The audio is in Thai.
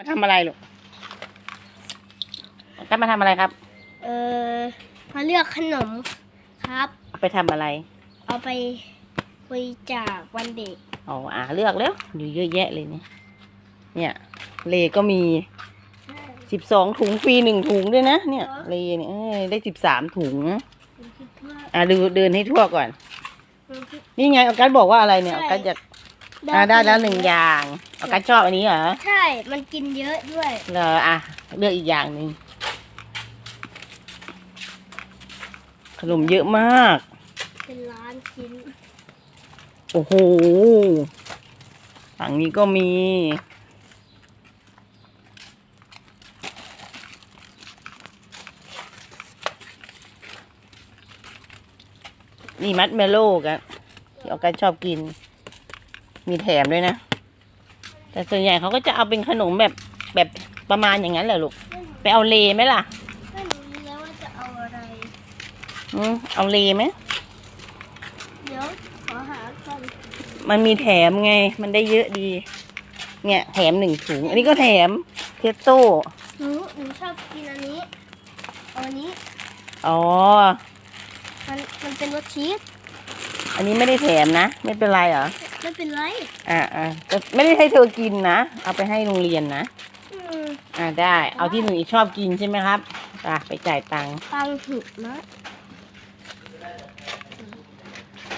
มาทำอะไรลูกก็มาทำอะไรครับ เออมาเลือกขนมครับ เอาไปทำอะไร เอาไปบริจาควันเด็กอ๋ออ่าเลือกแล้ว อยู่เยอะแยะเลยเนี่ย เนี่ย เลก็มีสิบสองถุงฟรีหนึ่งถุงด้วยนะ เนี่ย เลเนี่ยเอ้ยได้สิบสามถุงอ่าดูเดินให้ทั่วก่อนนี่ไงออกัสบอกว่าอะไรเนี่ยออกัสอยาก อ่าได้แล้วหนึ่งอย่างออกัสชอบอันนี้เหรอ ใช่ มันกินเยอะด้วย เหรออะเลือกอีกอย่างหนึ่งขนมเยอะมาก เป็นล้านชิ้น โอ้โหฝั่งนี้ก็มี นี่มัดเมลโล่กันที่ออกัสชอบกิน มีแถมด้วยนะ แต่ส่วนใหญ่เขาก็จะเอาเป็นขนมแบบแบบประมาณอย่างนั้นแหละลูก ไปเอาเลไหมล่ะไม่รู้แล้วว่าจะเอาอะไร อืมเอาเลไหมเดี๋ยวขอหาก่อนมันมีแถมไง มันได้เยอะดี เนี่ยแถมหนึ่งถุง อันนี้ก็แถมเทสโต้หนูหนูชอบกินอันนี้เอาอันนี้อ๋อ มันมันเป็นรสชีสอันนี้ไม่ได้แถมนะ ไม่เป็นไรเหรอ ไม่เป็นไร อ่าอ่าจะไม่ได้ให้เธอกินนะ เอาไปให้โรงเรียนนะอ่าได้ เอาที่หนูชอบกินใช่ไหมครับไปไปจ่ายตังค์ ตังค์ถูกนะ